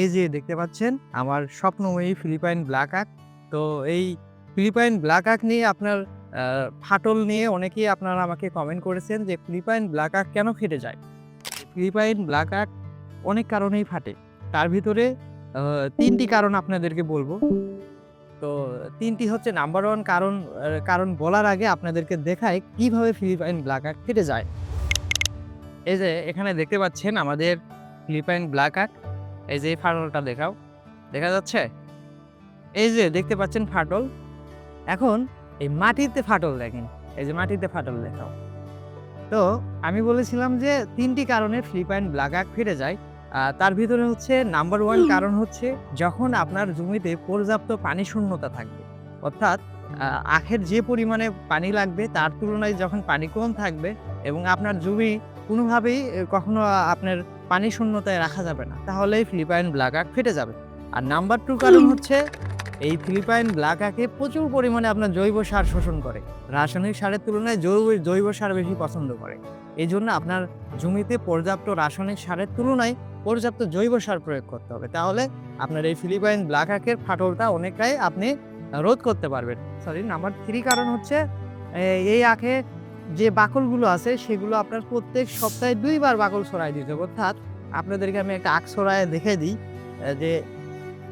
এই যে দেখতে পাচ্ছেন, আমার স্বপ্নময়ী ফিলিপাইন ব্ল্যাক আক তো এই ফিলিপাইন ব্ল্যাক আক নিয়ে আপনার ফাটল নিয়ে অনেকেই আপনারা আমাকে কমেন্ট করেছেন যে ফিলিপাইন ব্ল্যাক আক কেন ফেটে যায়? ফিলিপাইন ব্ল্যাক আক অনেক কারণেই ফাটে। তার ভিতরে তিনটি কারণ আপনাদেরকে বলব। তো তিনটি হচ্ছে নাম্বার ওয়ান কারণ কারণ বলার আগে আপনাদেরকে দেখায় কীভাবে ফিলিপাইন ব্ল্যাক আক ফেটে যায়। এই যে এখানে দেখতে পাচ্ছেন আমাদের ফিলিপাইন ব্ল্যাক আক এই যে এই ফাটলটা দেখাও। দেখা যাচ্ছে? এই যে দেখতে পাচ্ছেন ফাটল। এখন এই মাটিতে ফাটল দেখেন। এই যে মাটিতে ফাটল দেখাও। তো আমি বলেছিলাম যে তিনটি কারণে ফিলিপাইন ব্ল্যাক আক ফেটে যায়। তার ভিতরে হচ্ছে নাম্বার ওয়ান কারণ হচ্ছে যখন আপনার জমিতে পর্যাপ্ত পানি শূন্যতা থাকবে অর্থাৎ আখের যে পরিমাণে পানি লাগবে তার তুলনায় যখন পানি কম থাকবে এবং আপনার জমি কোনোভাবেই কখনো আপনার পানি শূন্যতায় রাখা যাবে না। তাহলেই ফিলিপাইন ব্ল্যাক আক ফেটে যাবে। আর নাম্বার টু কারণ হচ্ছে, এই ফিলিপাইন ব্ল্যাক আকে প্রচুর পরিমাণে আপনার জৈব সার শোষণ করে। রাসায়নিক সারের তুলনায় জৈব জৈব সার বেশি পছন্দ করে। এই জন্য আপনার জমিতে পর্যাপ্ত রাসায়নিক সারের তুলনায় পর্যাপ্ত জৈব সার প্রয়োগ করতে হবে। তাহলে আপনার এই ফিলিপাইন ব্ল্যাক আকের ফাটলটা অনেকটাই আপনি রোধ করতে পারবেন। সরি, নাম্বার থ্রি কারণ হচ্ছে এই আখে যে বাকলগুলো আছে, সেগুলো আপনার প্রত্যেক সপ্তাহে দুইবার বাকল ছড়াই দিতে হবে। অর্থাৎ আপনাদেরকে আমি একটা আখ ছড়ায় দেখে দিই যে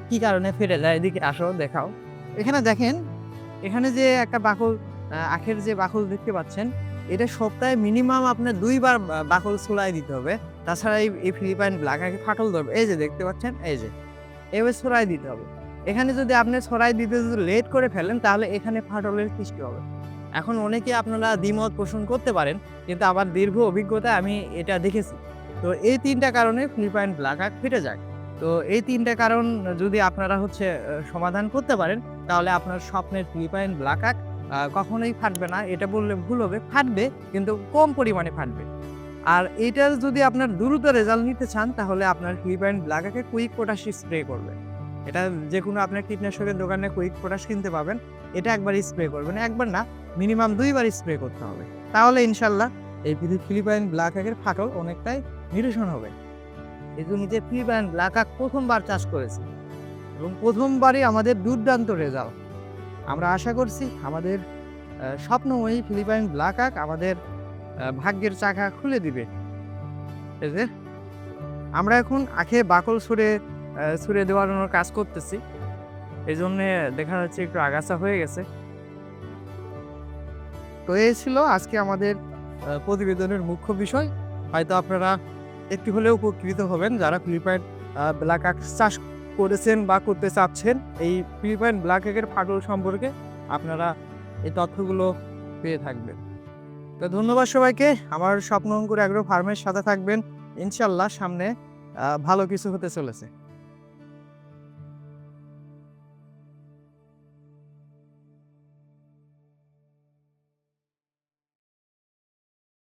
কি কারণে ফেটে যায়। এদিকে আসো, দেখাও। এখানে দেখেন, এখানে যে একটা বাকল আখের যে বাকল দেখতে পাচ্ছেন, এটা সপ্তাহে মিনিমাম আপনার দুইবার বাকল ছড়াই দিতে হবে। তাছাড়া এই ফিলিপাইন ব্ল্যাক আগে ফাটল ধরবে। এই যে দেখতে পাচ্ছেন, এই যে। এভাবে ছড়াই দিতে হবে। এখানে যদি আপনি ছড়াই দিতে যদি লেট করে ফেলেন, তাহলে এখানে ফাটলের সৃষ্টি হবে। এখন অনেকে আপনারা দ্বিমত পোষণ করতে পারেন, কিন্তু আমার দীর্ঘ অভিজ্ঞতায় আমি এটা দেখেছি। তো এই তিনটা কারণে ফিলিপাইন ব্ল্যাক আক ফেটে যায়। তো এই তিনটা কারণ যদি আপনারা হচ্ছে সমাধান করতে পারেন, তাহলে আপনার স্বপ্নের ফিলিপাইন ব্ল্যাক আক কখনোই ফাটবে না। এটা বললে ভুল হবে, ফাটবে, কিন্তু কম পরিমাণে ফাটবে। আর এইটার যদি আপনার দ্রুত রেজাল্ট নিতে চান, তাহলে আপনার ফিলিপাইন ব্ল্যাক আকে কুইক পটাশি স্প্রে করবেন। এটা যে কোনো আপনার কীটনাশকের দোকানে কুইক পটাশ কিনতে পাবেন। এটা একবার স্প্রে করবেন। একবার না মিনিমাম দুইবার স্প্রে করতে হবে। তাহলে ইনশাল্লাহ এই ফিলি- ফিলিপাইন ব্ল্যাক আকের ফাটল অনেকটাই নিরসন হবে। এই জমিতে ফিলিপাইন ব্ল্যাক আক প্রথমবার চাষ করেছি এবং প্রথমবারই আমাদের দুর্দান্ত রেজাল্ট আমরা আশা করছি আমাদের স্বপ্নময়ী ফিলিপাইন ব্ল্যাক আক আমাদের ভাগ্যের চাকা খুলে দিবে। যে আমরা এখন আখে বাকল ছুঁড়ে ছুঁড়ে দেওয়ানোর কাজ করতেছি। এই জন্যে দেখা যাচ্ছে একটু আগাছা হয়ে গেছে। তো এই ছিল আজকে আমাদের প্রতিবেদনের মুখ্য বিষয়। হয়তো আপনারা একটু হলেও উপকৃত হবেন যারা ফিলিপাইন ব্ল্যাক আক চাষ করেছেন বা করতে চাচ্ছেন। এই ফিলিপাইন ব্ল্যাক একের ফাটল সম্পর্কে আপনারা এই তথ্যগুলো পেয়ে থাকবেন। তো ধন্যবাদ সবাইকে। আমার স্বপ্ন অঙ্কুর অ্যাগ্রো ফার্মের সাথে থাকবেন। ইনশাল্লাহ সামনে ভালো কিছু হতে চলেছে।